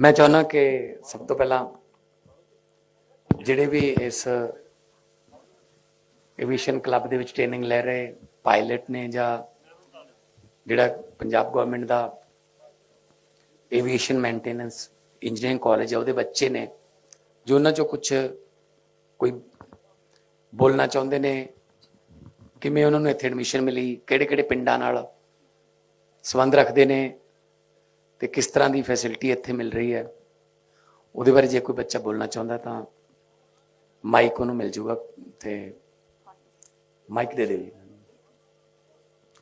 ਮੈਂ ਚਾਹੁੰਦਾ ਕਿ ਸਭ ਤੋਂ ਪਹਿਲਾਂ ਜਿਹੜੇ ਵੀ ਇਸ ਐਵੀਏਸ਼ਨ ਕਲੱਬ ਦੇ ਵਿੱਚ ਟ੍ਰੇਨਿੰਗ ਲੈ ਰਹੇ ਪਾਇਲਟ ਨੇ ਜਾਂ ਜਿਹੜਾ ਪੰਜਾਬ ਗਵਰਨਮੈਂਟ ਦਾ ਐਵੀਏਸ਼ਨ ਮੇਨਟੇਨੈਂਸ ਇੰਜੀਨੀਅਰਿੰਗ ਕਾਲਜ ਹੈ ਉਹਦੇ ਬੱਚੇ ਨੇ, ਜੋ ਉਹਨਾਂ ਚੋਂ ਕੁਝ ਕੋਈ ਬੋਲਣਾ ਚਾਹੁੰਦੇ ਨੇ, ਕਿਵੇਂ ਉਹਨਾਂ ਨੂੰ ਇੱਥੇ ਐਡਮਿਸ਼ਨ ਮਿਲੀ ਕਿਹੜੇ ਕਿਹੜੇ ਪਿੰਡਾਂ ਨਾਲ ਸੰਬੰਧ ਰੱਖਦੇ ਨੇ ਤੇ ਕਿਸ ਤਰ੍ਹਾਂ ਦੀ ਫੈਸਿਲਿਟੀ ਇੱਥੇ ਮਿਲ ਰਹੀ ਹੈ? ਉਹਦੇ ਬਾਰੇ ਜੇ ਕੋਈ ਬੱਚਾ ਬੋਲਣਾ ਚਾਹੁੰਦਾ ਤਾਂ ਮਾਈਕ ਉਹਨੂੰ ਮਿਲ ਜਾਊਗਾ ਤੇ ਮਾਈਕ ਦੇ ਦੇ।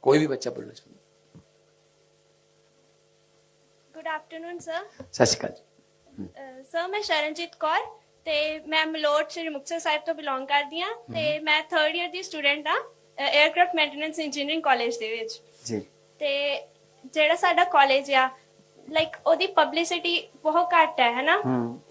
ਕੋਈ ਵੀ ਬੱਚਾ ਬੋਲਣਾ ਚਾਹੁੰਦਾ। ਗੁੱਡ ਆਫਟਰਨੂਨ ਸਰ ਸਤਿ ਸ਼੍ਰੀ ਅਕਾਲ ਸਰ ਮੈਂ ਸ਼ਰਨਜੀਤ ਕੌਰ ਤੇ ਮੈਂ ਮਲੋਟ ਸ਼੍ਰੀ ਮੁਕਤਸਰ ਸਾਹਿਬ ਤੋਂ ਬਿਲੋਂਗ ਕਰਦੀ ਹਾਂ ਤੇ ਮੈਂ 3rd ਇਅਰ ਦੀ ਸਟੂਡੈਂਟ ਹਾਂ 에ਅਰਕ੍ਰਾਫਟ ਮੇਨਟੇਨੈਂਸ ਇੰਜੀਨੀਅਰਿੰਗ ਕਾਲਜ ਦੇ ਵਿੱਚ। ਜੀ। ਤੇ ਜਿਹੜਾ ਸਾਡਾ ਕਾਲਜ ਆ ਲਾਈਕ ਉਹਦੀ ਪਬਲਿਸਿਟੀ ਬਹੁਤ ਘੱਟ ਹੈ ਹੈਨਾ?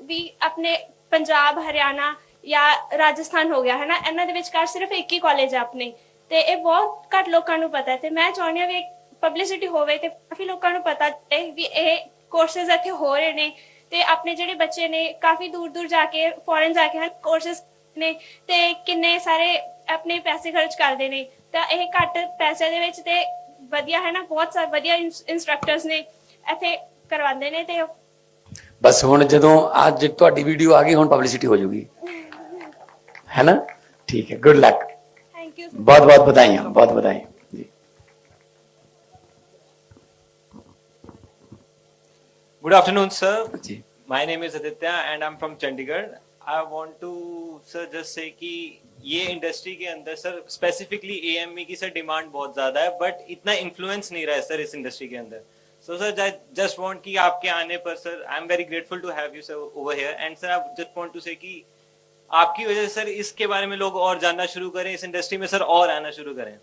ਵੀ ਆਪਣੇ ਪੰਜਾਬ ਹਰਿਆਣਾ ਜਾਂ ਰਾਜਸਥਾਨ ਹੋ ਗਿਆ ਹੈਨਾ? ਇਹਨਾਂ ਦੇ ਵਿਚਕਾਰ ਸਿਰਫ ਇੱਕ ਹੀ ਕਾਲਜ ਹੈ ਆਪਣੇ। ਤੇ ਇਹ ਬਹੁਤ ਘੱਟ ਲੋਕਾਂ ਨੂੰ ਪਤਾ ਹੈ। ਤੇ ਮੈਂ ਚਾਹੁੰਦੀ ਹਾਂ ਵੀ ਪਬਲਿਸਿਟੀ ਹੋਵੇ ਤੇ ਕਾਫੀ ਲੋਕਾਂ ਨੂੰ ਪਤਾ ਚੱਲੇ ਵੀ ਇਹ ਕੋਰਸਸ ਇੱਥੇ ਹੋ ਰਹੇ ਨੇ। ਤੇ ਆਪਣੇ ਜਿਹੜੇ ਬੱਚੇ ਨੇ ਕਾਫੀ ਦੂਰ ਦੂਰ ਜਾ ਕੇ ਫੋਰਨ ਜਾ ਕੇ ਹਨ ਕੋਰਸਸ ਨੇ ਤੇ ਕਿੰਨੇ ਸਾਰੇ ਆਪਣੇ ਪੈਸੇ ਖਰਚ ਕਰਦੇ ਨੇ। ਤਾਂ ਇਹ ਘੱਟ ਪੈਸੇ ਦੇ ਵਿੱਚ ਤੇ ਵਧੀਆ ਹੈ ਨਾ ਬਹੁਤ ਸਾਰੇ ਵਧੀਆ ਇਨਸਟ੍ਰਕਟਰਸ ਨੇ। ਇੱਥੇ ਕਰਵਾਉਂਦੇ ਨੇ ਤੇ ਬਸ ਹੁਣ ਜਦੋਂ ਅੱਜ ਤੁਹਾਡੀ ਵੀਡੀਓ ਆ ਗਈ ਹੁਣ ਪਬਲਿਸਿਟੀ ਹੋ ਜਾਊਗੀ ਹੈ ਨਾ ਠੀਕ ਹੈ ਗੁੱਡ ਲੱਕ ਥੈਂਕ ਯੂ ਬਹੁਤ ਬਹੁਤ ਵਧਾਈਆਂ ਬਹੁਤ ਵਧਾਈਆਂ ਜੀ Good afternoon, sir. ਜੀ My name is Aditya and I'm from Chandigarh. I want to sir just say कि ये इंडस्ट्री के अंदर सर स्पेसिफिकली एएमई की सर डिमांड बहुत ज्यादा है बट इतना इन्फ्लुएंस नहीं रहा है सर इस इंडस्ट्री के अंदर so sir I just want कि आपके आने पर sir I am very grateful to have you sir over here and sir I just want to say कि आपकी वजह से सर इसके बारे में लोग और जानना शुरू करें इस इंडस्ट्री में सर और आना शुरू करें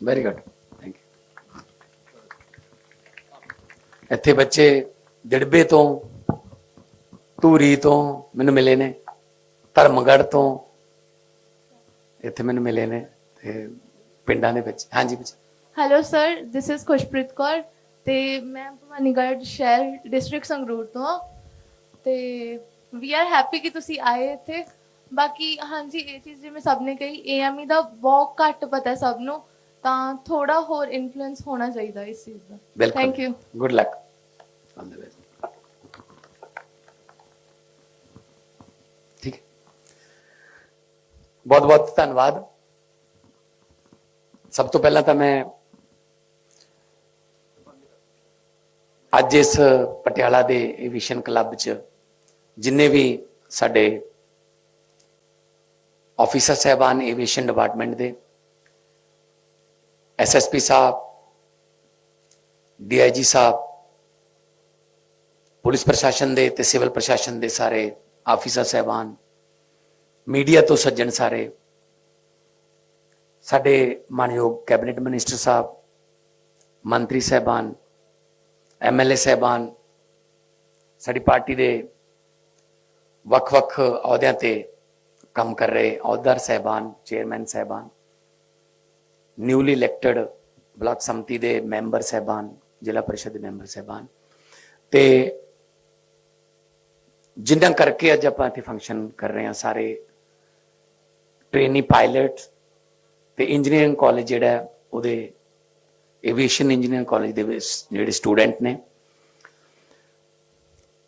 ਵੈਰੀ ਗੁੱਡ ਥੈਂਕ ਯੂ ਇੱਥੇ ਬੱਚੇ ਦਿੜਬੇ ਤੋਂ ਧੂਰੀ ਤੋਂ ਮੈਨੂੰ ਮਿਲੇ ਨੇ ਧਰਮਗੜ੍ਹ ਤੋਂ ਇੱਥੇ ਮੈਨੂੰ ਮਿਲੇ ਨੇ ਤੇ ਪਿੰਡਾਂ ਦੇ ਵਿੱਚ ਹਾਂਜੀ ਬੱਚੇ hello sir this is Khushpreet Kaur ਤੇ ਮੈਂ ਭਵਾਨੀਗੜ੍ਹ ਸ਼ਹਿਰ ਡਿਸਟ੍ਰਿਕਟ ਸੰਗਰੂਰ ਤੋਂ ਹਾਂ। ਤੇ ਵੀ ਆਰ ਹੈਪੀ ਕਿ ਤੁਸੀਂ ਆਏ ਇੱਥੇ। ਬਾਕੀ ਹਾਂਜੀ ਇਹ ਚੀਜ਼ ਜਿਵੇਂ ਸਭ ਨੇ ਕਹੀ ਏਐਮਈ ਦਾ ਬਹੁਤ ਘੱਟ ਪਤਾ ਹੈ ਸਭ ਨੂੰ। ਤਾਂ ਥੋੜਾ ਹੋਰ ਇਨਫਲੂਐਂਸ ਹੋਣਾ ਚਾਹੀਦਾ ਇਸ ਚੀਜ਼ ਦਾ। ਬਿਲਕੁਲ। Thank you good luck all the best ਠੀਕ ਹੈ। ਬਹੁਤ ਬਹੁਤ ਧੰਨਵਾਦ। ਸਭ ਤੋਂ ਪਹਿਲਾਂ ਤਾਂ ਮੈਂ ਅੱਜ ਇਸ ਪਟਿਆਲਾ ਦੇ ਐਵੀਏਸ਼ਨ ਕਲੱਬ 'ਚ ਜਿੰਨੇ ਵੀ ਸਾਡੇ ਆਫੀਸਰ ਸਹਿਬਾਨ ਏਵੀਏਸ਼ਨ ਡਿਪਾਰਟਮੈਂਟ ਦੇ ਐਸਐਸਪੀ ਸਾਹਿਬ ਡੀਆਈਜੀ ਸਾਹਿਬ, ਪੁਲਿਸ ਪ੍ਰਸ਼ਾਸਨ ਦੇ ਤੇ ਸਿਵਲ ਪ੍ਰਸ਼ਾਸਨ ਦੇ ਸਾਰੇ ਆਫੀਸਰ ਸਹਿਬਾਨ ਮੀਡੀਆ ਤੋਂ ਸੱਜਣ ਸਾਰੇ, ਸਾਡੇ ਮਾਨਯੋਗ ਕੈਬਨਿਟ ਮਿਨਿਸਟਰ ਸਾਹਿਬ, ਮੰਤਰੀ ਸਹਿਬਾਨ ਐਮਐਲਏ ਸਹਿਬਾਨ ਸਾਡੀ ਪਾਰਟੀ ਦੇ ਵੱਖ-ਵੱਖ ਅਹੁਦਿਆਂ ਤੇ ਕੰਮ ਕਰ ਰਹੇ ਅਹੁਦੇਦਾਰ ਸਹਿਬਾਨ, ਚੇਅਰਮੈਨ ਸਹਿਬਾਨ, ਨਿਊਲੀ ਇਲੈਕਟਡ ਬਲਾਕ ਸੰਮਤੀ ਦੇ ਮੈਂਬਰ ਸਹਿਬਾਨ, ਜ਼ਿਲ੍ਹਾ ਪਰਿਸ਼ਦ ਦੇ ਮੈਂਬਰ ਸਹਿਬਾਨ ਤੇ ਜਿਨ੍ਹਾਂ ਕਰਕੇ ਅੱਜ ਆਪਾਂ ਇੱਥੇ ਫੰਕਸ਼ਨ ਕਰ ਰਹੇ ਹਾਂ, ਸਾਰੇ ਟ੍ਰੇਨੀ ਪਾਇਲਟ ਤੇ ਇੰਜੀਨੀਅਰਿੰਗ ਕਾਲਜ ਜਿਹੜਾ ਉਹਦੇ ਏਵੀਏਸ਼ਨ ਇੰਜੀਨੀਅਰਿੰਗ ਕਾਲਜ ਦੇ ਵਿੱਚ ਜਿਹੜੇ ਸਟੂਡੈਂਟ ਨੇ।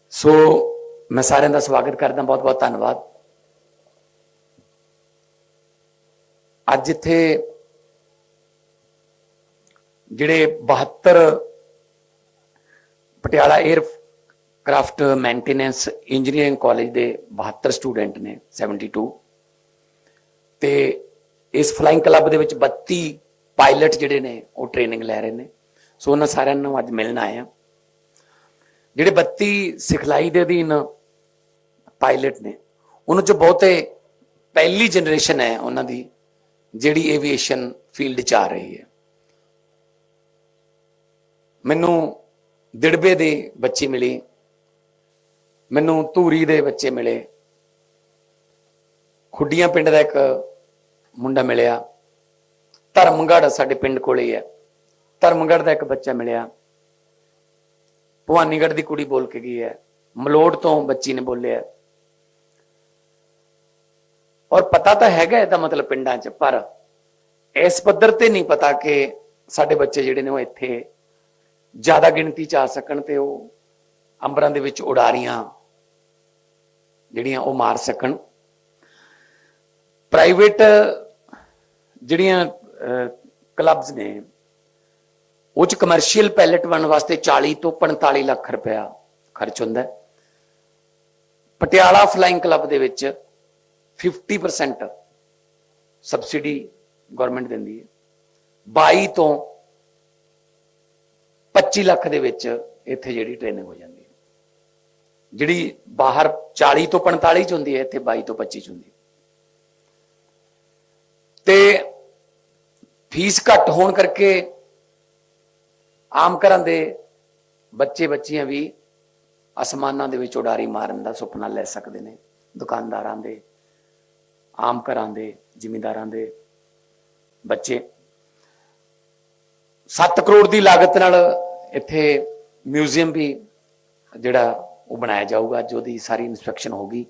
ਸੋ ਮੈਂ ਸਾਰਿਆਂ ਦਾ ਸਵਾਗਤ ਕਰਦਾ ਬਹੁਤ ਬਹੁਤ ਧੰਨਵਾਦ। ਅੱਜ ਇੱਥੇ ਜਿਹੜੇ 72 Patiala aircraft maintenance engineering college ਦੇ 72 ਸਟੂਡੈਂਟ ਨੇ 72 ਤੇ ਇਸ ਫਲਾਈਂਗ ਕਲੱਬ ਦੇ ਵਿੱਚ 32 ਪਾਇਲਟ ਜਿਹੜੇ ਨੇ, ਉਹ ਟ੍ਰੇਨਿੰਗ ਲੈ ਰਹੇ ਨੇ। ਸੋ ਉਹਨਾਂ ਸਾਰਿਆਂ ਨੂੰ ਅੱਜ ਮਿਲਣ ਆਏ ਆ ਜਿਹੜੇ 32 ਸਿਖਲਾਈ ਦੇ ਅਧੀਨ ਪਾਇਲਟ ਨੇ, ਉਹਨਾਂ 'ਚੋਂ ਬਹੁਤੇ ਪਹਿਲੀ ਜਨਰੇਸ਼ਨ ਹੈ ਉਹਨਾਂ ਦੀ, ਜਿਹੜੀ ਏਵੀਏਸ਼ਨ ਫੀਲਡ ਚ ਆ ਰਹੀ ਹੈ। ਮੈਨੂੰ ਦਿੜਬੇ ਦੇ ਬੱਚੇ ਮਿਲੇ, ਮੈਨੂੰ ਧੂਰੀ ਦੇ ਬੱਚੇ ਮਿਲੇ। ਖੁੱਡੀਆਂ ਪਿੰਡ ਦਾ ਇੱਕ ਮੁੰਡਾ ਮਿਲਿਆ। ਧਰਮਗੜ੍ਹ ਸਾਡੇ ਪਿੰਡ ਕੋਲੇ ਹੀ ਹੈ। ਧਰਮਗੜ੍ਹ ਦਾ ਇੱਕ ਬੱਚਾ ਮਿਲਿਆ। ਭਵਾਨੀਗੜ੍ਹ ਦੀ ਕੁੜੀ ਬੋਲ ਕੇ ਗਈ ਹੈ। ਮਲੋੜ ਤੋਂ ਬੱਚੀ ਨੇ ਬੋਲਿਆ। ਔਰ ਪਤਾ ਤਾਂ ਹੈਗਾ ਇਹਦਾ ਮਤਲਬ ਪਿੰਡਾਂ 'ਚ, ਪਰ ਇਸ ਪੱਧਰ ਤੇ ਨਹੀਂ ਪਤਾ ਕਿ ਸਾਡੇ ਬੱਚੇ ਜਿਹੜੇ ਨੇ ਉਹ ਇੱਥੇ ਜ਼ਿਆਦਾ ਗਿਣਤੀ 'ਚ ਆ ਸਕਣ ਤੇ ਉਹ ਅੰਬਰਾਂ ਦੇ ਵਿੱਚ ਉਡਾਰੀਆਂ ਜਿਹੜੀਆਂ ਉਹ ਮਾਰ ਸਕਣ। ਪ੍ਰਾਈਵੇਟ ਜਿਹੜੀਆਂ ਕਲੱਬਸ ਨੇ। ਉਹ ਚ ਕਮਰਸ਼ੀਅਲ ਪੈਲਟ ਬਣਨ ਵਾਸਤੇ 40 ਤੋਂ 45 ਲੱਖ ਰੁਪਇਆ ਖਰਚ ਹੁੰਦਾ ਹੈ। ਪਟਿਆਲਾ ਫਲਾਈਂਗ ਕਲੱਬ ਦੇ ਵਿੱਚ 50% ਸਬਸਿਡੀ ਗਵਰਨਮੈਂਟ ਦਿੰਦੀ ਹੈ। 22 ਤੋਂ 25 ਲੱਖ ਦੇ ਵਿੱਚ ਇੱਥੇ ਜਿਹੜੀ ਟ੍ਰੇਨਿੰਗ ਹੋ ਜਾਂਦੀ ਹੈ। ਜਿਹੜੀ ਬਾਹਰ 40 ਤੋਂ 45 ਚ ਹੁੰਦੀ ਹੈ, ਇੱਥੇ 22 ਤੋਂ 25 ਚ ਹੁੰਦੀ ਹੈ। ਤੇ ਫੀਸ ਘੱਟ ਹੋਣ ਕਰਕੇ ਆਮ ਘਰਾਂ ਦੇ ਬੱਚੇ ਬੱਚੀਆਂ ਵੀ ਅਸਮਾਨਾਂ ਦੇ ਵਿੱਚ ਉਡਾਰੀ ਮਾਰਨ ਦਾ ਸੁਪਨਾ ਲੈ ਸਕਦੇ ਨੇ, ਦੁਕਾਨਦਾਰਾਂ ਦੇ, ਆਮ ਘਰਾਂ ਦੇ, ਜ਼ਿਮੀਂਦਾਰਾਂ ਦੇ ਬੱਚੇ। 7 ਕਰੋੜ ਦੀ ਲਾਗਤ ਨਾਲ ਇੱਥੇ ਮਿਊਜ਼ੀਅਮ ਵੀ ਜਿਹੜਾ ਉਹ ਬਣਾਇਆ ਜਾਊਗਾ ਜੋ ਦੀ ਸਾਰੀ ਇਨਸਪੈਕਸ਼ਨ ਹੋਗੀ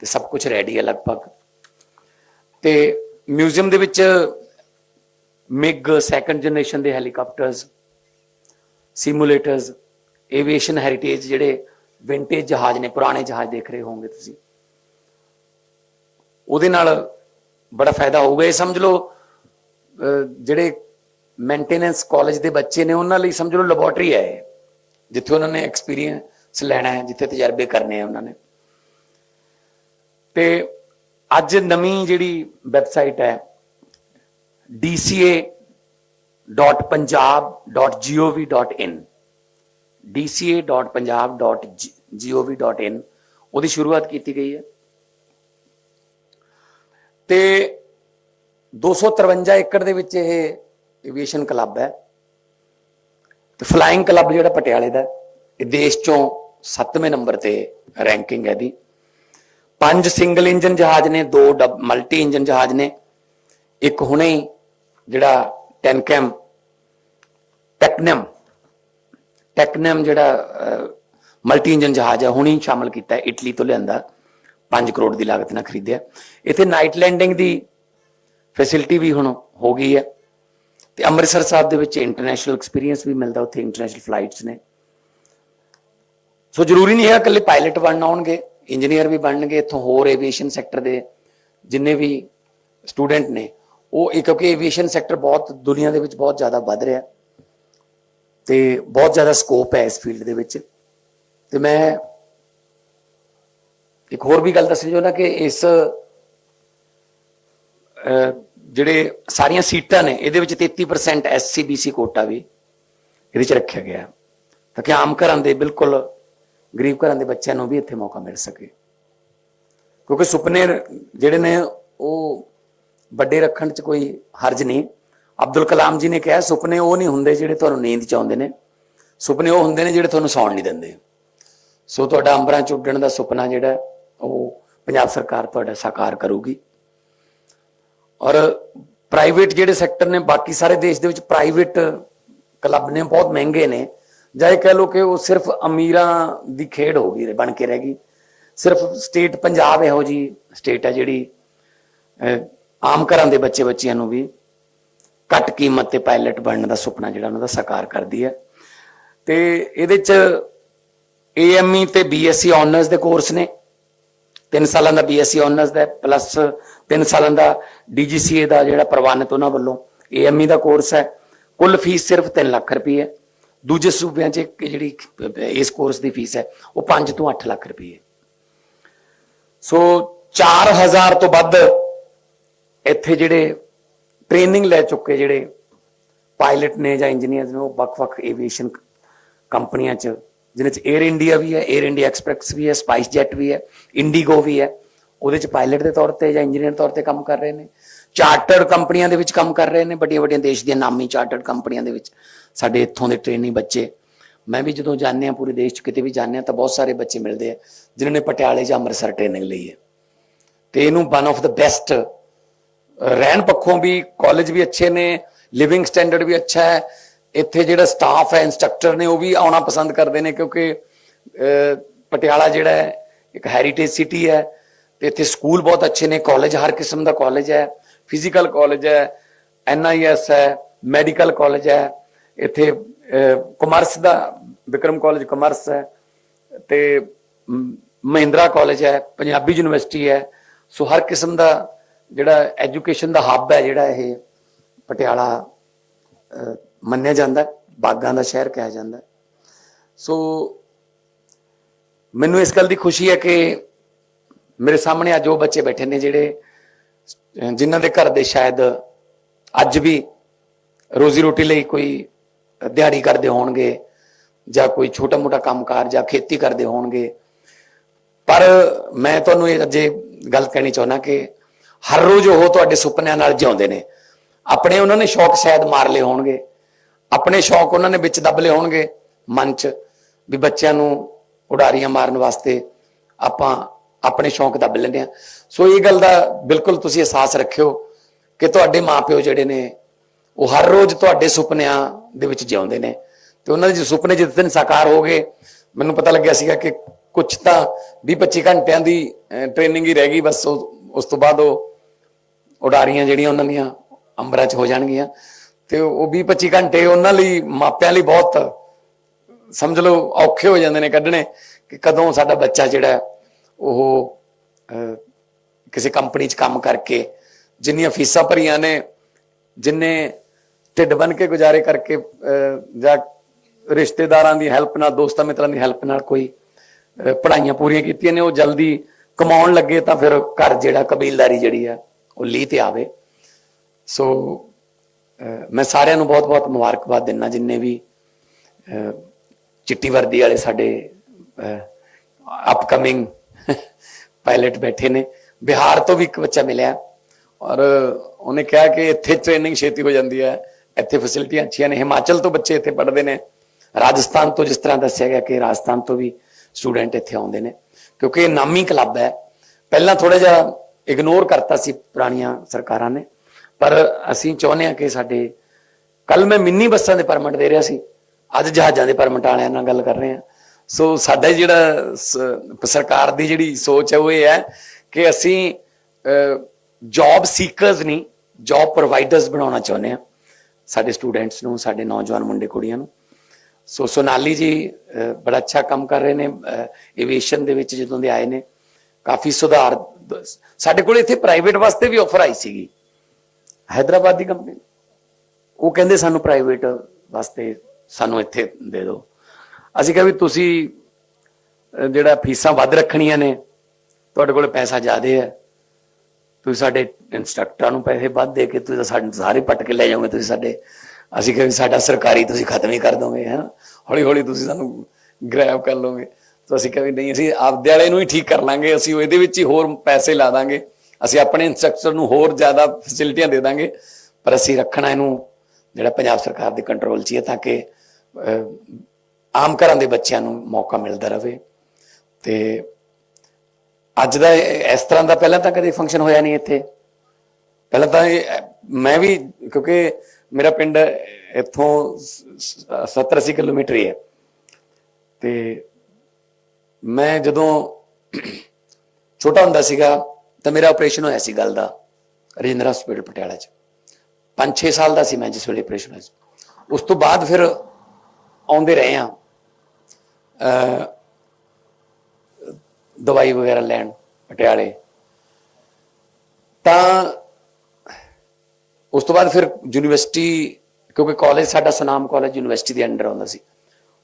ਤੇ ਸਭ ਕੁਝ ਰੈਡੀ ਹੈ ਲਗਭਗ। ਤੇ ਮਿਊਜ਼ੀਅਮ ਦੇ ਵਿੱਚ ਮਿਗ ਸੈਕੰਡ ਜਨਰੇਸ਼ਨ ਦੇ ਹੈਲੀਕਾਪਟਰਸ ਸਿਮੂਲੇਟਰਸ ਏਵੀਏਸ਼ਨ ਹੈਰੀਟੇਜ ਜਿਹੜੇ ਵਿੰਟੇਜ ਜਹਾਜ਼ ਨੇ ਪੁਰਾਣੇ ਜਹਾਜ਼ ਦੇਖ ਰਹੇ ਹੋਵੋਗੇ ਤੁਸੀਂ। ਉਹਦੇ ਨਾਲ ਬੜਾ ਫਾਇਦਾ ਹੋਊਗਾ। ਇਹ ਸਮਝ ਲਓ ਜਿਹੜੇ ਮੇਨਟੇਨੈਂਸ ਕਾਲਜ ਦੇ ਬੱਚੇ ਨੇ ਉਹਨਾਂ ਲਈ ਸਮਝ ਲਓ ਲੈਬੋਰਟਰੀ ਹੈ ਇਹ, ਜਿੱਥੇ ਉਹਨਾਂ ਨੇ ਐਕਸਪੀਰੀਅੰਸ ਲੈਣਾ ਹੈ ਜਿੱਥੇ ਤਜਰਬੇ ਕਰਨੇ ਆ ਉਹਨਾਂ ਨੇ। ਤੇ ਅੱਜ ਨਵੀਂ ਜਿਹੜੀ ਵੈਬਸਾਈਟ ਹੈ dca.punjab.gov.in dca.punjab.gov.in ਉਹਦੀ ਸ਼ੁਰੂਆਤ ਕੀਤੀ ਗਈ ਹੈ। ਤੇ 253 ਏਕੜ ਦੇ ਵਿੱਚ ਇਹ ਏਵੀਏਸ਼ਨ ਕਲੱਬ ਹੈ। ਤੇ ਫਲਾਈਂਗ ਕਲੱਬ ਜਿਹੜਾ ਪਟਿਆਲੇ ਦਾ ਇਹ ਦੇਸ਼ ਚੋਂ 7ਵੇਂ ਨੰਬਰ ਤੇ ਰੈਂਕਿੰਗ ਹੈ ਦੀ ਪੰਜ ਸਿੰਗਲ ਇੰਜਨ ਜਹਾਜ਼ ਨੇ, ਦੋ ਮਲਟੀ ਇੰਜਨ ਜਹਾਜ਼ ਨੇ। ਇੱਕ ਹੁਣੇ ਹੀ ਜਿਹੜਾ ਟੈਨਕੈਮ, ਟੈਕਨਮ ਟੈਕਨਮ ਜਿਹੜਾ ਮਲਟੀ ਇੰਜਨ ਜਹਾਜ਼ ਹੈ ਹੁਣੇ ਹੀ ਸ਼ਾਮਲ ਕੀਤਾ ਹੈ, ਇਟਲੀ ਤੋਂ ਲਿਆਂਦਾ 5 ਕਰੋੜ ਦੀ ਲਾਗਤ ਨਾਲ ਖਰੀਦਿਆ। ਇੱਥੇ ਨਾਈਟ ਲੈਂਡਿੰਗ ਦੀ ਫੈਸਿਲਿਟੀ ਵੀ ਹੁਣ ਹੋ ਗਈ ਹੈ ਤੇ ਅੰਮ੍ਰਿਤਸਰ ਸਾਹਿਬ ਦੇ ਵਿੱਚ ਇੰਟਰਨੈਸ਼ਨਲ ਐਕਸਪੀਰੀਅੰਸ ਵੀ ਮਿਲਦਾ, ਉੱਥੇ ਇੰਟਰਨੈਸ਼ਨਲ ਫਲਾਈਟਸ ਨੇ। ਸੋ ਜ਼ਰੂਰੀ ਨਹੀਂ ਹੈ ਇਕੱਲੇ ਪਾਇਲਟ ਬਣਨ ਆਉਣਗੇ ਇੰਜੀਨੀਅਰ ਵੀ ਬਣਨਗੇ, ਇੱਥੋਂ ਹੋਰ ਏਵੀਏਸ਼ਨ ਸੈਕਟਰ ਦੇ ਜਿੰਨੇ ਵੀ ਸਟੂਡੈਂਟ ਨੇ ਉਹ ਇਹ ਕਿਉਂਕਿ ਏਵੀਏਸ਼ਨ ਸੈਕਟਰ ਬਹੁਤ ਦੁਨੀਆ ਦੇ ਵਿੱਚ ਬਹੁਤ ਜ਼ਿਆਦਾ ਵੱਧ ਰਿਹਾ ਤੇ ਬਹੁਤ ਜ਼ਿਆਦਾ ਸਕੋਪ ਹੈ ਇਸ ਫੀਲਡ ਦੇ ਵਿੱਚ। ਤੇ ਮੈਂ ਇੱਕ ਹੋਰ ਵੀ ਗੱਲ ਦੱਸਣੀ ਚਾਹੁੰਦਾ ਕਿ ਇਸ ਜਿਹੜੇ ਸਾਰੀਆਂ ਸੀਟਾਂ ਨੇ, ਇਹਦੇ ਵਿੱਚ 33% ਐਸਸੀ ਬੀਸੀ ਕੋਟਾ ਵੀ ਇਹਦੇ ਚ ਰੱਖਿਆ ਗਿਆ ਤਾਂ ਕਿ ਆਮ ਘਰਾਂ ਦੇ ਬਿਲਕੁਲ ਗਰੀਬ ਘਰਾਂ ਦੇ ਬੱਚਿਆਂ ਨੂੰ ਵੀ ਇੱਥੇ ਮੌਕਾ ਮਿਲ ਸਕੇ। ਕਿਉਂਕਿ ਸੁਪਨੇ ਜਿਹੜੇ ਨੇ, ਉਹ ਵੱਡੇ ਰੱਖਣ 'ਚ ਕੋਈ ਹਰਜ ਨਹੀਂ। ਅਬਦੁਲ ਕਲਾਮ ਜੀ ਨੇ ਕਿਹਾ, ਸੁਪਨੇ ਉਹ ਨਹੀਂ ਹੁੰਦੇ ਜਿਹੜੇ ਤੁਹਾਨੂੰ ਨੀਂਦ 'ਚ ਆਉਂਦੇ ਨੇ। ਸੁਪਨੇ ਉਹ ਹੁੰਦੇ ਨੇ ਜਿਹੜੇ ਤੁਹਾਨੂੰ ਸੌਣ ਨਹੀਂ ਦਿੰਦੇ। ਸੋ ਤੁਹਾਡਾ ਅੰਬਰਾਂ 'ਚ ਉੱਡਣ ਦਾ ਸੁਪਨਾ ਜਿਹੜਾ, ਉਹ ਪੰਜਾਬ ਸਰਕਾਰ ਤੁਹਾਡਾ ਸਾਕਾਰ ਕਰੂਗੀ। ਔਰ ਪ੍ਰਾਈਵੇਟ ਜਿਹੜੇ ਸੈਕਟਰ ਨੇ, ਬਾਕੀ ਸਾਰੇ ਦੇਸ਼ ਦੇ ਵਿੱਚ ਪ੍ਰਾਈਵੇਟ ਕਲੱਬ ਨੇ, ਬਹੁਤ ਮਹਿੰਗੇ ਨੇ। ਜਾਂ ਇਹ ਕਹਿ ਲਓ ਕਿ ਉਹ ਸਿਰਫ ਅਮੀਰਾਂ ਦੀ ਖੇਡ ਹੋ ਗਈ, ਬਣ ਕੇ ਰਹਿ ਗਈ। ਸਿਰਫ ਸਟੇਟ ਪੰਜਾਬ ਇਹੋ ਜੀ ਸਟੇਟ ਹੈ ਜਿਹੜੀ ਆਮ ਘਰਾਂ ਦੇ ਬੱਚੇ ਬੱਚਿਆਂ ਨੂੰ ਵੀ ਘੱਟ ਕੀਮਤ ਤੇ ਪਾਇਲਟ ਬਣਨ ਦਾ ਸੁਪਨਾ ਜਿਹੜਾ ਉਹਨਾਂ ਦਾ ਸਾਕਾਰ ਕਰਦੀ ਹੈ। ਤੇ ਇਹਦੇ ਚ ਏਐਮਈ ਤੇ ਬੀਐਸਸੀ ਆਨਰਸ ਦੇ ਕੋਰਸ ਨੇ। 3 ਸਾਲਾਂ ਦਾ ਬੀਐਸਸੀ ਆਨਰਸ ਦਾ ਪਲੱਸ 3 ਸਾਲਾਂ ਦਾ ਡੀਜੀਸੀਏ ਦਾ ਜਿਹੜਾ ਪ੍ਰਵਾਨਿਤ ਉਹਨਾਂ ਵੱਲੋਂ ਏਐਮਈ ਦਾ ਕੋਰਸ ਹੈ। ਕੁੱਲ ਫੀਸ ਸਿਰਫ 3 ਲੱਖ ਰੁਪਏ ਹੈ। ਦੂਜੇ ਸੂਬਿਆਂ 'ਚ ਜਿਹੜੀ, ਇਸ ਕੋਰਸ ਦੀ ਫੀਸ ਹੈ, ਉਹ 5 ਤੋਂ 8 ਲੱਖ ਰੁਪਏ ਹੈ। ਸੋ 4000 ਤੋਂ ਵੱਧ ਇੱਥੇ ਜਿਹੜੇ ਟ੍ਰੇਨਿੰਗ ਲੈ ਚੁੱਕੇ ਜਿਹੜੇ ਪਾਇਲਟ ਨੇ ਜਾਂ ਇੰਜੀਨੀਅਰਸ ਨੇ, ਉਹ ਵੱਖ-ਵੱਖ ਏਵੀਏਸ਼ਨ ਕੰਪਨੀਆਂ 'ਚ, ਜਿਹਨਾਂ 'ਚ 에ਅਰ ਇੰਡੀਆ ਵੀ ਹੈ 에ਅਰ ਇੰਡੀਆ ਐਕਸਪ੍ਰੈਸ ਵੀ ਹੈ ਸਪਾਈਸ ਜੈਟ ਵੀ ਹੈ ਇੰਡੀਗੋ ਵੀ ਹੈ, ਉਹਦੇ 'ਚ ਪਾਇਲਟ ਦੇ ਤੌਰ ਤੇ ਜਾਂ ਇੰਜੀਨੀਅਰ ਤੌਰ ਤੇ ਕੰਮ ਕਰ ਰਹੇ ਨੇ। ਚਾਰਟਰਡ ਕੰਪਨੀਆਂ ਦੇ ਵਿੱਚ ਕੰਮ ਕਰ ਰਹੇ ਨੇ ਵੱਡੀਆਂ ਵੱਡੀਆਂ ਦੇਸ਼ ਦੀਆਂ ਨਾਮੀ ਚਾਰਟਰਡ ਕੰਪਨੀਆਂ ਦੇ ਵਿੱਚ ਸਾਡੇ ਇੱਥੋਂ ਦੇ ਟ੍ਰੇਨਿੰਗ ਬੱਚੇ। ਮੈਂ ਵੀ ਜਦੋਂ ਜਾਂਦੇ ਆ ਪੂਰੇ ਦੇਸ਼ 'ਚ, ਕਿਤੇ ਵੀ ਜਾਂਦੇ ਆ ਤਾਂ ਬਹੁਤ ਸਾਰੇ ਬੱਚੇ ਮਿਲਦੇ ਆ, ਜਿਨ੍ਹਾਂ ਨੇ ਪਟਿਆਲੇ ਜਾਂ ਅੰਮ੍ਰਿਤਸਰ ਟ੍ਰੇਨਿੰਗ ਲਈ ਹੈ। ਤੇ ਇਹਨੂੰ ਵਨ ਆਫ ਦਾ ਬੈਸਟ ਰਹਿਣ ਪੱਖੋਂ ਵੀ ਕਾਲਜ ਵੀ ਅੱਛੇ ਨੇ ਲਿਵਿੰਗ ਸਟੈਂਡਰਡ ਵੀ ਅੱਛਾ ਹੈ। ਇੱਥੇ ਜਿਹੜਾ ਸਟਾਫ ਹੈ ਇੰਸਟ੍ਰਕਟਰ ਨੇ, ਉਹ ਵੀ ਆਉਣਾ ਪਸੰਦ ਕਰਦੇ ਨੇ ਕਿਉਂਕਿ ਪਟਿਆਲਾ ਜਿਹੜਾ ਹੈ, ਇੱਕ ਹੈਰੀਟੇਜ ਸਿਟੀ ਹੈ ਤੇ ਇੱਥੇ ਸਕੂਲ ਬਹੁਤ ਅੱਛੇ ਨੇ। ਕਾਲਜ ਹਰ ਕਿਸਮ ਦਾ ਕਾਲਜ ਹੈ। ਫਿਜ਼ੀਕਲ ਕਾਲਜ ਹੈ ਐਨਆਈਐਸ ਹੈ ਮੈਡੀਕਲ ਕਾਲਜ ਹੈ। ਇੱਥੇ ਕਮਰਸ ਦਾ, ਵਿਕਰਮ ਕਾਲਜ ਕਮਰਸ ਹੈ ਤੇ ਮਹਿੰਦਰਾ ਕਾਲਜ ਹੈ, ਪੰਜਾਬੀ ਯੂਨੀਵਰਸਿਟੀ ਹੈ। ਸੋ ਹਰ ਕਿਸਮ ਦਾ ਜਿਹੜਾ ਐਜੂਕੇਸ਼ਨ ਦਾ ਹੱਬ ਹੈ ਜਿਹੜਾ ਇਹ ਪਟਿਆਲਾ ਮੰਨਿਆ ਜਾਂਦਾ ਹੈ, ਬਾਗਾਂ ਦਾ ਸ਼ਹਿਰ ਕਿਹਾ ਜਾਂਦਾ ਸੋ ਮੈਨੂੰ ਇਸ ਗੱਲ ਦੀ ਖੁਸ਼ੀ ਹੈ ਕਿ ਮੇਰੇ ਸਾਹਮਣੇ ਅੱਜ ਉਹ ਬੱਚੇ ਬੈਠੇ ਨੇ ਜਿਹੜੇ ਅਹ, ਜਿਨ੍ਹਾਂ ਦੇ ਘਰ ਦੇ ਸ਼ਾਇਦ ਅੱਜ ਵੀ ਰੋਜ਼ੀ ਰੋਟੀ ਲਈ ਕੋਈ ਦਿਹਾੜੀ ਕਰਦੇ ਹੋਣਗੇ ਜਾਂ ਕੋਈ ਛੋਟਾ ਮੋਟਾ ਕੰਮਕਾਰ ਜਾਂ ਖੇਤੀ ਕਰਦੇ ਹੋਣਗੇ। ਪਰ ਮੈਂ ਤੁਹਾਨੂੰ ਇਹ ਅਜੇ ਗੱਲ ਕਹਿਣੀ ਚਾਹੁੰਦਾ ਕਿ ਹਰ ਰੋਜ਼ ਉਹ ਤੁਹਾਡੇ ਸੁਪਨਿਆਂ ਨਾਲ ਜਿਉਂਦੇ ਨੇ। ਆਪਣੇ ਉਹਨਾਂ ਨੇ ਸ਼ੌਕ ਸ਼ਾਇਦ ਮਾਰ ਲਏ ਹੋਣਗੇ। ਆਪਣੇ ਸ਼ੌਕ ਉਹਨਾਂ ਨੇ ਵਿੱਚ ਦੱਬ ਲਏ ਹੋਣਗੇ ਮਨ 'ਚ ਵੀ ਬੱਚਿਆਂ ਨੂੰ ਉਡਾਰੀਆਂ ਮਾਰਨ ਵਾਸਤੇ ਆਪਾਂ ਆਪਣੇ ਸ਼ੌਕ ਦੱਬ ਲੈਂਦੇ ਆ ਸੋ ਇਹ ਗੱਲ ਦਾ ਬਿਲਕੁਲ ਤੁਸੀਂ ਅਹਿਸਾਸ ਰੱਖਿਓ ਕਿ ਤੁਹਾਡੇ ਮਾਪਿਓ ਜਿਹੜੇ ਨੇ, ਉਹ ਹਰ ਰੋਜ਼ ਤੁਹਾਡੇ ਸੁਪਨਿਆਂ ਦੇ ਵਿੱਚ ਜਿਉਂਦੇ ਨੇ। ਤੇ ਉਹਨਾਂ ਦੇ ਸੁਪਨੇ ਜਿਸ ਦਿਨ ਸਾਕਾਰ ਹੋ ਗਏ, ਮੈਨੂੰ ਪਤਾ ਲੱਗਿਆ ਸੀਗਾ ਕਿ ਕੁਝ ਤਾਂ 20-25 ਘੰਟਿਆਂ ਦੀ ਟ੍ਰੇਨਿੰਗ ਹੀ ਰਹਿ ਗਈ, ਬਸ ਉਹ- ਉਸ ਤੋਂ ਬਾਅਦ ਉਹ ਉਡਾਰੀਆਂ ਜਿਹੜੀਆਂ ਉਹਨਾਂ ਦੀਆਂ ਅੰਬਰਾਂ 'ਚ ਹੋ ਜਾਣਗੀਆਂ। ਤੇ ਉਹ 20-25 ਘੰਟੇ ਉਹਨਾਂ ਲਈ ਮਾਪਿਆਂ ਲਈ ਬਹੁਤ ਸਮਝ ਲਓ ਔਖੇ ਹੋ ਜਾਂਦੇ ਨੇ ਕੱਢਣੇ ਕਿ ਕਦੋਂ ਸਾਡਾ ਬੱਚਾ ਜਿਹੜਾ ਉਹ ਕਿਸੇ ਕੰਪਨੀ 'ਚ ਕੰਮ ਕਰਕੇ ਜਿੰਨੀਆਂ ਫੀਸਾਂ ਭਰੀਆਂ ਨੇ ਜਿੰਨੇ ਢਿੱਡ ਬਨ ਕੇ ਗੁਜ਼ਾਰੇ ਕਰਕੇ ਅਹ, ਜਾਂ ਰਿਸ਼ਤੇਦਾਰਾਂ ਦੀ ਹੈਲਪ ਨਾਲ ਦੋਸਤਾਂ ਮਿੱਤਰਾਂ ਦੀ ਹੈਲਪ ਨਾਲ ਕੋਈ ਪੜ੍ਹਾਈਆਂ ਪੂਰੀਆਂ ਕੀਤੀਆਂ ਨੇ ਉਹ ਜਲਦੀ ਕਮਾਉਣ ਲੱਗੇ ਤਾਂ ਫਿਰ ਘਰ ਜਿਹੜਾ ਕਬੀਲਦਾਰੀ ਜਿਹੜੀ ਆ ਉਹ ਲੀ ਤੇ ਆਵੇ। ਸੋ ਮੈਂ ਸਾਰਿਆਂ ਨੂੰ ਬਹੁਤ-ਬਹੁਤ ਮੁਬਾਰਕਬਾਦ ਦਿੰਨਾ ਜਿੰਨੇ ਵੀ ਅਹ, ਚਿੱਟੀ ਵਰਦੀ ਵਾਲੇ ਸਾਡੇ ਅਪਕਮਿੰਗ ਪਾਇਲਟ ਬੈਠੇ ਨੇ। ਬਿਹਾਰ ਤੋਂ ਵੀ ਇੱਕ ਬੱਚਾ ਮਿਲਿਆ ਔਰ ਉਹਨੇ ਕਿਹਾ ਕਿ ਇੱਥੇ ਟ੍ਰੇਨਿੰਗ ਛੇਤੀ ਹੋ ਜਾਂਦੀ ਹੈ ਇੱਥੇ ਫੈਸਿਲਿਟੀਆਂ ਅੱਛੀਆਂ ਨੇ। ਹਿਮਾਚਲ ਤੋਂ ਬੱਚੇ ਇੱਥੇ ਪੜ੍ਹਦੇ ਨੇ। ਰਾਜਸਥਾਨ ਤੋਂ ਜਿਸ ਤਰ੍ਹਾਂ ਦੱਸਿਆ ਗਿਆ ਕਿ ਰਾਜਸਥਾਨ ਤੋਂ ਵੀ ਸਟੂਡੈਂਟ ਇੱਥੇ ਆਉਂਦੇ ਨੇ। ਕਿਉਂਕਿ ਇਹ ਨਾਮੀ ਕਲੱਬ ਹੈ। ਪਹਿਲਾਂ ਥੋੜਾ ਜਿਹਾ ਇਗਨੋਰ ਕਰਤਾ ਸੀ ਪੁਰਾਣੀਆਂ ਸਰਕਾਰਾਂ ਨੇ। ਪਰ ਅਸੀਂ ਚਾਹੁੰਦੇ ਹਾਂ ਕਿ ਸਾਡੇ ਕੱਲ ਮੈਂ ਮਿੰਨੀ ਬੱਸਾਂ ਦੇ ਪਰਮਿਟ ਦੇ ਰਿਹਾ ਸੀ। ਅੱਜ ਜਹਾਜ਼ਾਂ ਦੇ ਪਰਮਿਟ ਵਾਲਿਆਂ ਨਾਲ ਗੱਲ ਕਰ ਰਹੇ ਹਾਂ। ਸੋ ਸਾਡਾ ਜਿਹੜਾ ਸ- ਸਰਕਾਰ ਦੀ ਜਿਹੜੀ ਸੋਚ ਹੈ, ਉਹ ਇਹ ਹੈ ਕਿ ਅਸੀਂ ਜੌਬ ਸੀਕਰਸ ਨਹੀਂ ਜੌਬ ਪ੍ਰੋਵਾਈਡਰਸ ਬਣਾਉਣਾ ਚਾਹੁੰਦੇ ਹਾਂ। ਸਾਡੇ ਸਟੂਡੈਂਟਸ ਨੂੰ, ਸਾਡੇ ਨੌਜਵਾਨ ਮੁੰਡੇ ਕੁੜੀਆਂ ਨੂੰ। ਸੋ ਸੋਨਾਲੀ ਜੀ ਬੜਾ ਅੱਛਾ ਕੰਮ ਕਰ ਰਹੇ ਨੇ ਏਵੀਏਸ਼ਨ ਦੇ ਵਿੱਚ ਜਦੋਂ ਦੇ ਆਏ ਨੇ, ਕਾਫੀ ਸੁਧਾਰ ਸਾਡੇ ਕੋਲ ਇੱਥੇ ਪ੍ਰਾਈਵੇਟ ਵਾਸਤੇ ਵੀ ਆਫਰ ਆਈ ਸੀਗੀ ਹైదరాబాద్ ਦੀ ਕੰਪਨੀ ਉਹ ਕਹਿੰਦੇ ਸਾਨੂੰ ਪ੍ਰਾਈਵੇਟ ਵਾਸਤੇ ਸਾਨੂੰ ਇੱਥੇ ਦੇ ਦਿਓ। ਅਸੀਂ ਕਿਹਾ ਵੀ ਤੁਸੀਂ ਜਿਹੜਾ ਫੀਸਾਂ ਵੱਧ ਰੱਖਣੀਆਂ ਨੇ, ਤੁਹਾਡੇ ਕੋਲ ਪੈਸਾ ਜ਼ਿਆਦਾ ਹੈ, ਤੁਸੀਂ ਸਾਡੇ ਇਨਸਟ੍ਰਕਟਰਾਂ ਨੂੰ ਪੈਸੇ ਵੱਧ ਦੇ ਕੇ ਤੁਸੀਂ ਸਾਡੇ ਸਾਰੇ ਪਟ ਕੇ ਲੈ ਜਾਓਗੇ, ਤੁਸੀਂ ਸਾਡੇ ਅਸੀਂ ਕਿਹਾ ਵੀ ਸਾਡਾ ਸਰਕਾਰੀ ਤੁਸੀਂ ਖਤਮ ਹੀ ਕਰ ਦੋਗੇ ਹੈ ਹੌਲੀ ਹੌਲੀ ਤੁਸੀਂ ਸਾਨੂੰ ਗ੍ਰੈਬ ਕਰ ਲਓਗੇ। ਤਾਂ ਅਸੀਂ ਕਿਹਾ ਵੀ ਨਹੀਂ ਅਸੀਂ ਆਪਦੇ ਵਾਲੇ ਨੂੰ ਹੀ ਠੀਕ ਕਰ ਲਾਂਗੇ ਅਸੀਂ ਇਹਦੇ ਵਿੱਚ ਹੀ ਹੋਰ ਪੈਸੇ ਲਾ ਦਾਂਗੇ। ਅਸੀਂ ਆਪਣੇ ਇਨਸਟ੍ਰਕਟਰ ਨੂੰ ਹੋਰ ਜ਼ਿਆਦਾ ਫੈਸਿਲਿਟੀਆਂ ਦੇ ਦਾਂਗੇ ਪਰ ਅਸੀਂ ਰੱਖਣਾ ਇਹਨੂੰ ਜਿਹੜਾ ਪੰਜਾਬ ਸਰਕਾਰ ਦੇ ਕੰਟਰੋਲ 'ਚ ਹੀ ਹੈ ਤਾਂ ਕਿ ਅਹ, ਆਮ ਘਰਾਂ ਦੇ ਬੱਚਿਆਂ ਨੂੰ ਮੌਕਾ ਮਿਲਦਾ ਰਹੇ। ਤੇ ਅੱਜ ਦਾ ਇਸ ਤਰ੍ਹਾਂ ਦਾ ਪਹਿਲਾਂ ਤਾਂ ਕਦੇ ਫੰਕਸ਼ਨ ਹੋਇਆ ਨਹੀਂ ਇੱਥੇ। ਪਹਿਲਾਂ ਤਾਂ ਮੈਂ ਵੀ ਕਿਉਂਕਿ ਮੇਰਾ ਪਿੰਡ ਇੱਥੋਂ 70 80 ਕਿਲੋਮੀਟਰ ਹੀ ਹੈ। ਤੇ ਮੈਂ ਜਦੋਂ ਛੋਟਾ ਹੁੰਦਾ ਸੀਗਾ ਤਾਂ ਮੇਰਾ ਆਪਰੇਸ਼ਨ ਹੋਇਆ ਸੀ ਗੱਲ ਦਾ, ਰਜਿੰਦਰਾ ਹਸਪੀਟਲ ਪਟਿਆਲਾ 'ਚ। 5-6 ਸਾਲ ਦਾ ਸੀ ਮੈਂ ਜਿਸ ਵੇਲੇ ਆਪਰੇਸ਼ਨ ਹੋਇਆ ਉਸ ਤੋਂ ਬਾਅਦ ਫਿਰ ਆਉਂਦੇ ਰਹੇ ਆ ਦਵਾਈ ਵਗੈਰਾ ਲੈਣ ਪਟਿਆਲੇ। ਤਾਂ ਉਸ ਤੋਂ ਬਾਅਦ ਫਿਰ ਯੂਨੀਵਰਸਿਟੀ, ਕਿਉਂਕਿ ਕਾਲਜ ਸਾਡਾ ਸਨਾਮ ਕਾਲਜ ਯੂਨੀਵਰਸਿਟੀ ਦੇ ਅੰਡਰ ਆਉਂਦਾ ਸੀ।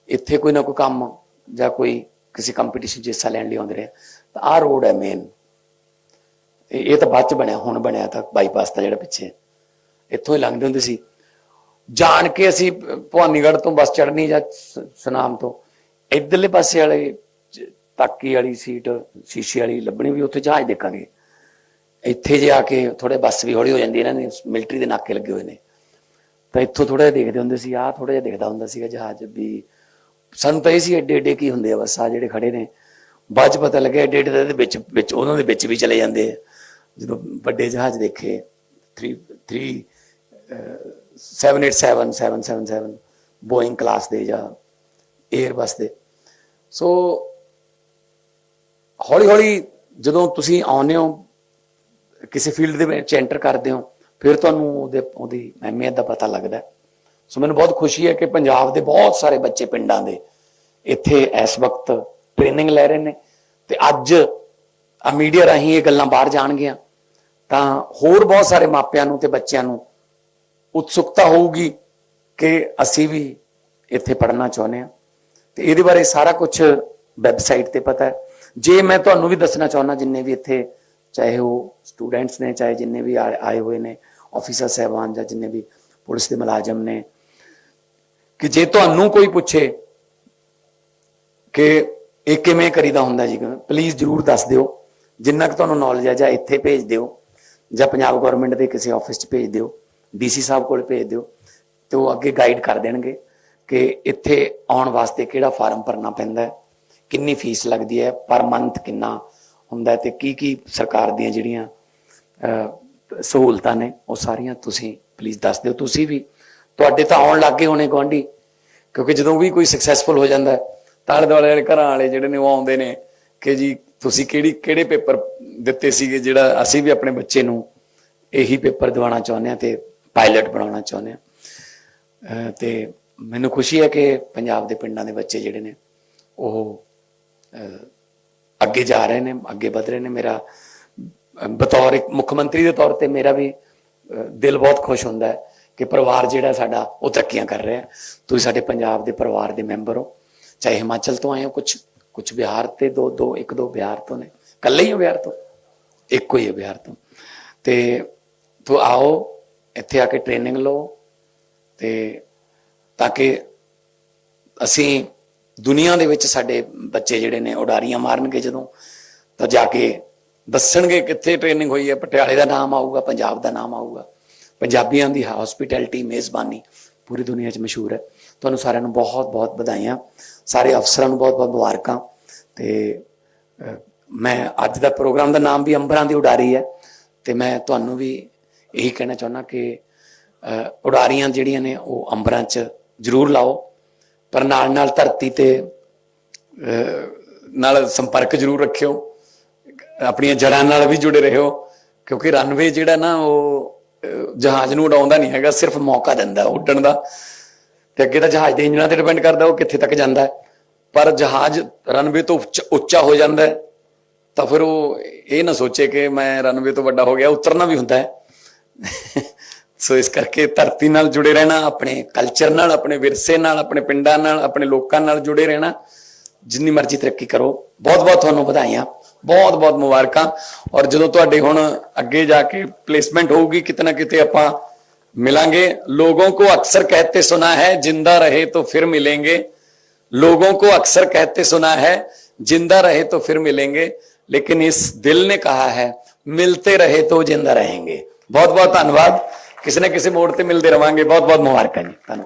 ਇੱਥੇ ਕੋਈ ਨਾ ਕੋਈ ਕੰਮ ਜਾਂ ਕੋਈ ਕਿਸੇ ਕੰਪੀਟੀਸ਼ਨ 'ਚ ਹਿੱਸਾ ਲੈਣ ਲਈ ਆਉਂਦੇ ਰਹੇ। ਤਾਂ ਆਹ ਰੋਡ ਹੈ ਮੇਨ ਇਹ ਤਾਂ ਬਾਅਦ ਚ ਬਣਿਆ, ਹੁਣ ਬਣਿਆ ਤਾਂ ਬਾਈਪਾਸ ਦਾ ਜਿਹੜਾ ਪਿੱਛੇ। ਇੱਥੋਂ ਹੀ ਲੰਘਦੇ ਹੁੰਦੇ ਸੀ। ਜਾਣ ਕੇ ਅਸੀਂ ਭਵਾਨੀਗੜ੍ਹ ਤੋਂ ਬੱਸ ਚੜਨੀ ਜਾਂ ਸ- ਸੁਨਾਮ ਤੋਂ, ਇਧਰਲੇ ਪਾਸੇ ਵਾਲੇ ਤਾਕੀ ਵਾਲੀ ਸੀਟ ਸ਼ੀਸ਼ੇ ਵਾਲੀ ਲੱਭਣੀ ਵੀ ਉੱਥੇ ਜਹਾਜ਼ ਦੇਖਾਂਗੇ। ਇੱਥੇ ਜੇ ਆ ਕੇ ਥੋੜੇ ਬੱਸ ਵੀ ਹੌਲੀ ਹੋ ਜਾਂਦੀ ਹੈ ਇਹਨਾਂ ਨੇ ਮਿਲਟਰੀ ਦੇ ਨਾਕੇ ਲੱਗੇ ਹੋਏ ਨੇ। ਤਾਂ ਇੱਥੋਂ ਥੋੜਾ ਜਿਹਾ ਦੇਖਦੇ ਹੁੰਦੇ ਸੀ, ਆਹ ਥੋੜਾ ਜਿਹਾ ਦਿਖਦਾ ਹੁੰਦਾ ਸੀਗਾ ਜਹਾਜ਼ ਵੀ। ਸਾਨੂੰ ਤਾਂ ਇਹ ਸੀ ਏਡੇ ਏਡੇ ਕੀ ਹੁੰਦੇ ਆ ਬਸ ਆ ਜਿਹੜੇ ਖੜੇ ਨੇ। ਬਾਅਦ ਚ ਪਤਾ ਲੱਗਿਆ ਏਡੇ ਏਡੇ ਦੇ ਵਿੱਚ ਵਿੱਚ ਉਹਨਾਂ ਦੇ ਵਿੱਚ ਵੀ ਚਲੇ ਜਾਂਦੇ ਆ। ਜਦੋਂ ਵੱਡੇ ਜਹਾਜ਼ ਦੇਖੇ 3 3 787 777 ਬੋਇੰਗ ਕਲਾਸ ਦੇ ਜਾਂ 에ਅਰਬਸ ਦੇ। ਸੋ ਹੌਲੀ ਹੌਲੀ ਜਦੋਂ ਤੁਸੀਂ ਆਉਂਦੇ ਹੋ ਕਿਸੇ ਫੀਲਡ ਦੇ ਵਿੱਚ ਐਂਟਰ ਕਰਦੇ ਹੋ, ਫਿਰ ਤੁਹਾਨੂੰ ਉਹਦੇ, ਉਹਦੀ ਅਹਿਮੀਅਤ ਦਾ ਪਤਾ ਲੱਗਦਾ ਸੋ ਮੈਨੂੰ ਬਹੁਤ ਖੁਸ਼ੀ ਹੈ ਕਿ ਪੰਜਾਬ ਦੇ ਬਹੁਤ ਸਾਰੇ ਬੱਚੇ ਪਿੰਡਾਂ ਦੇ ਇੱਥੇ ਇਸ ਵਕਤ ਟ੍ਰੇਨਿੰਗ ਲੈ ਰਹੇ ਨੇ ਤੇ ਅੱਜ ਆ ਮੀਡੀਆ ਰਾਹੀਂ ਇਹ ਗੱਲਾਂ ਬਾਹਰ ਜਾਣਗੀਆਂ। ਤਾਂ ਹੋਰ ਬਹੁਤ ਸਾਰੇ ਮਾਪਿਆਂ ਨੂੰ ਤੇ ਬੱਚਿਆਂ ਨੂੰ ਉਤਸੁਕਤਾ ਹੋਊਗੀ ਕਿ ਅਸੀਂ ਵੀ ਇੱਥੇ ਪੜ੍ਹਨਾ ਚਾਹੁੰਦੇ ਹਾਂ। ਤੇ ਇਹਦੇ ਬਾਰੇ ਸਾਰਾ ਕੁਝ ਵੈਬਸਾਈਟ ਤੇ ਪਤਾ ਹੈ। ਜੇ ਮੈਂ ਤੁਹਾਨੂੰ ਵੀ ਦੱਸਣਾ ਚਾਹੁੰਦਾ, ਜਿੰਨੇ ਵੀ ਇੱਥੇ ਚਾਹੇ ਉਹ ਸਟੂਡੈਂਟਸ ਨੇ, ਚਾਹੇ ਜਿੰਨੇ ਵੀ ਆਏ ਆਏ ਹੋਏ ਨੇ ਆਫੀਸਰ ਸਹਿਬਾਨ ਜਾਂ ਜਿੰਨੇ ਵੀ ਪੁਲਿਸ ਦੇ ਮੁਲਾਜ਼ਮ ਨੇ, ਕਿ ਜੇ ਤੁਹਾਨੂੰ ਕੋਈ ਪੁੱਛੇ ਕਿ ਇਹ ਕਿਵੇਂ ਕਰੀਦਾ ਹੁੰਦਾ ਜੀ ਪਲੀਜ਼ ਜਰੂਰ ਦੱਸ ਦਿਓ। ਜਿੰਨਾ ਕੁ ਤੁਹਾਨੂੰ ਨੌਲੇਜ ਹੈ ਜਾਂ ਇੱਥੇ ਭੇਜ ਦਿਓ, ਜਾਂ ਪੰਜਾਬ ਗਵਰਨਮੈਂਟ ਦੇ ਕਿਸੇ ਆਫਿਸ 'ਚ ਭੇਜ ਦਿਓ ਡੀਸੀ ਸਾਹਿਬ ਕੋਲ ਭੇਜ ਦਿਓ, ਤੇ ਉਹ ਅੱਗੇ ਗਾਈਡ ਕਰ ਦੇਣਗੇ ਕਿ ਇੱਥੇ ਆਉਣ ਵਾਸਤੇ ਕਿਹੜਾ ਫਾਰਮ ਭਰਨਾ ਪੈਂਦਾ ਹੈ, ਕਿੰਨੀ ਫੀਸ ਲੱਗਦੀ ਹੈ ਪਰ ਮੰਥ ਕਿੰਨਾ ਹੁੰਦਾ ਹੈ ਤੇ ਕੀ ਕੀ ਸਰਕਾਰ ਦੀਆਂ ਜਿਹੜੀਆਂ ਸਹੂਲਤਾਂ ਨੇ, ਉਹ ਸਾਰੀਆਂ ਤੁਸੀਂ ਪਲੀਜ਼ ਦੱਸ ਦਿਓ। ਤੁਸੀਂ ਵੀ, ਤੁਹਾਡੇ ਤਾਂ ਆਉਣ ਲੱਗੇ ਹੋਣੇ ਗੁਆਂਢੀ, ਕਿਉਂਕਿ ਜਦੋਂ ਵੀ ਕੋਈ ਸਕਸੈਸਫੁਲ ਹੋ ਜਾਂਦਾ ਤਾਂ ਆਲੇ ਦੁਆਲੇ ਵਾਲੇ ਘਰਾਂ ਵਾਲੇ ਜਿਹੜੇ ਨੇ ਉਹ ਆਉਂਦੇ ਨੇ ਕਿ ਜੀ, ਤੁਸੀਂ ਕਿਹੜੀ, ਕਿਹੜੇ ਪੇਪਰ ਦਿੱਤੇ ਸੀਗੇ ਜਿਹੜਾ ਅਸੀਂ ਵੀ ਆਪਣੇ ਬੱਚੇ ਨੂੰ ਇਹੀ ਪੇਪਰ ਦਿਵਾਉਣਾ ਚਾਹੁੰਦੇ ਹਾਂ ਤੇ ਪਾਇਲਟ ਬਣਾਉਣਾ ਚਾਹੁੰਦੇ ਹਾਂ। ਤੇ ਮੈਨੂੰ ਖੁਸ਼ੀ ਹੈ ਕਿ ਪੰਜਾਬ ਦੇ ਪਿੰਡਾਂ ਦੇ ਬੱਚੇ ਜਿਹੜੇ ਨੇ, ਉਹ ਅੱਗੇ ਜਾ ਰਹੇ ਨੇ, ਅੱਗੇ ਵਧ ਰਹੇ ਨੇ। ਮੇਰਾ, ਬਤੌਰ ਇੱਕ ਮੁੱਖ ਮੰਤਰੀ ਦੇ ਤੌਰ ਤੇ ਮੇਰਾ ਵੀ ਦਿਲ ਬਹੁਤ ਖੁਸ਼ ਹੁੰਦਾ ਹੈ ਕਿ ਪਰਿਵਾਰ ਜਿਹੜਾ ਸਾਡਾ, ਉਹ ਤਰੱਕੀਆਂ ਕਰ ਰਿਹਾ ਤੁਸੀਂ ਸਾਡੇ ਪੰਜਾਬ ਦੇ ਪਰਿਵਾਰ ਦੇ ਮੈਂਬਰ ਹੋ। ਚਾਹੇ ਹਿਮਾਚਲ ਤੋਂ ਆਏ ਹੋ ਕੁਝ ਕੁਝ ਬਿਹਾਰ ਤੇ ਦੋ ਦੋ, ਇੱਕ, ਦੋ ਬਿਹਾਰ ਤੋਂ ਨੇ। ਕੱਲੇ ਹੀ ਹੋ ਬਿਹਾਰ ਤੋਂ? ਇੱਕੋ ਹੀ ਹੈ ਬਿਹਾਰ ਤੋਂ। ਤੇ ਤੋ ਆਓ, ਇੱਥੇ ਆ ਕੇ ਟ੍ਰੇਨਿੰਗ ਲਓ ਤੇ ਤਾਂ ਕਿ ਅਸੀਂ ਦੁਨੀਆ ਦੇ ਵਿੱਚ ਸਾਡੇ ਬੱਚੇ ਜਿਹੜੇ ਨੇ ਉਡਾਰੀਆਂ ਮਾਰਨਗੇ ਜਦੋਂ, ਤਾਂ ਜਾ ਕੇ ਦੱਸਣਗੇ ਕਿੱਥੇ ਟ੍ਰੇਨਿੰਗ ਹੋਈ ਹੈ, ਪਟਿਆਲੇ ਦਾ ਨਾਮ ਆਊਗਾ, ਪੰਜਾਬ ਦਾ ਨਾਮ ਆਊਗਾ। ਪੰਜਾਬੀਆਂ ਦੀ ਹਸਪਿਟੈਲਿਟੀ ਮੇਜ਼ਬਾਨੀ ਪੂਰੀ ਦੁਨੀਆ 'ਚ ਮਸ਼ਹੂਰ ਹੈ। ਤੁਹਾਨੂੰ ਸਾਰਿਆਂ ਨੂੰ ਬਹੁਤ ਬਹੁਤ ਵਧਾਈਆਂ। ਸਾਰੇ ਅਫਸਰਾਂ ਨੂੰ ਬਹੁਤ ਬਹੁਤ ਮੁਬਾਰਕਾਂ। ਤੇ ਮੈਂ ਅੱਜ ਦਾ ਪ੍ਰੋਗਰਾਮ ਦਾ ਨਾਮ ਵੀ ਅੰਬਰਾਂ ਦੀ ਉਡਾਰੀ ਹੈ। ਤੇ ਮੈਂ ਤੁਹਾਨੂੰ ਵੀ ਇਹੀ ਕਹਿਣਾ ਚਾਹੁੰਦਾ ਕਿ ਉਡਾਰੀਆਂ ਜਿਹੜੀਆਂ ਨੇ ਉਹ ਅੰਬਰਾਂ 'ਚ ਜ਼ਰੂਰ ਲਾਓ। ਪਰ ਨਾਲ ਨਾਲ ਧਰਤੀ ਤੇ ਨਾਲ ਸੰਪਰਕ ਜ਼ਰੂਰ ਰੱਖਿਓ। ਆਪਣੀਆਂ ਜੜਾਂ ਨਾਲ ਵੀ ਜੁੜੇ ਰਹੋ, ਕਿਉਂਕਿ ਰਨਵੇ ਜਿਹੜਾ ਨਾ ਉਹ ਜਹਾਜ਼ ਨੂੰ ਉਡਾਉਂਦਾ ਨਹੀਂ ਹੈਗਾ, ਸਿਰਫ ਮੌਕਾ ਦਿੰਦਾ ਉੱਡਣ ਦਾ। ਤੇ ਅੱਗੇ ਤਾਂ ਜਹਾਜ਼ ਦੇ ਇੰਜਨਾਂ ਤੇ ਡਿਪੈਂਡ ਕਰਦਾ, ਉਹ ਕਿੱਥੇ ਤੱਕ ਜਾਂਦਾ ਪਰ ਜਹਾਜ਼ ਰਨਵੇ ਤੋਂ ਉੱਚ- ਉੱਚਾ ਹੋ ਜਾਂਦਾ ਤਾਂ ਫਿਰ ਉਹ ਇਹ ਨਾ ਸੋਚੇ ਕਿ ਮੈਂ ਰਨਵੇ ਤੋਂ ਵੱਡਾ ਹੋ ਗਿਆ, ਉਤਰਨਾ ਵੀ ਹੁੰਦਾ ਹੈ। ਸੋ ਇਸ ਕਰਕੇ ਧਰਤੀ ਨਾਲ ਜੁੜੇ ਰਹਿਣਾ ਆਪਣੇ ਕਲਚਰ ਨਾਲ ਆਪਣੇ ਵਿਰਸੇ ਨਾਲ ਆਪਣੇ ਪਿੰਡਾਂ ਨਾਲ ਆਪਣੇ ਲੋਕਾਂ ਨਾਲ ਜੁੜੇ ਰਹਿਣਾ ਜਿੰਨੀ ਮਰਜ਼ੀ ਤਰੱਕੀ ਕਰੋ ਬਹੁਤ ਬਹੁਤ ਤੁਹਾਨੂੰ ਵਧਾਈਆਂ ਬਹੁਤ ਬਹੁਤ ਮੁਬਾਰਕਾਂ ਔਰ ਜਦੋਂ ਤੁਹਾਡੇ ਹੁਣ ਅੱਗੇ ਜਾ ਕੇ ਪਲੇਸਮੈਂਟ ਹੋਊਗੀ ਕਿਤਨਾ ਕਿਤੇ ਆਪਾਂ मिलेंगे लोगों को अक्सर कहते सुना है ज़िंदा रहे तो फिर मिलेंगे लोगों को अक्सर कहते सुना है ज़िंदा रहे तो फिर मिलेंगे लेकिन इस दिल ने कहा है मिलते रहे तो ज़िंदा रहेंगे बहुत बहुत धन्यवाद ਕਿਸੇ ਨਾ ਕਿਸੇ ਮੋੜ ਤੇ ਮਿਲਦੇ ਰਵਾਂਗੇ। ਬਹੁਤ ਬਹੁਤ ਮੁਬਾਰਕਾਂ ਜੀ। ਧੰਨਵਾਦ।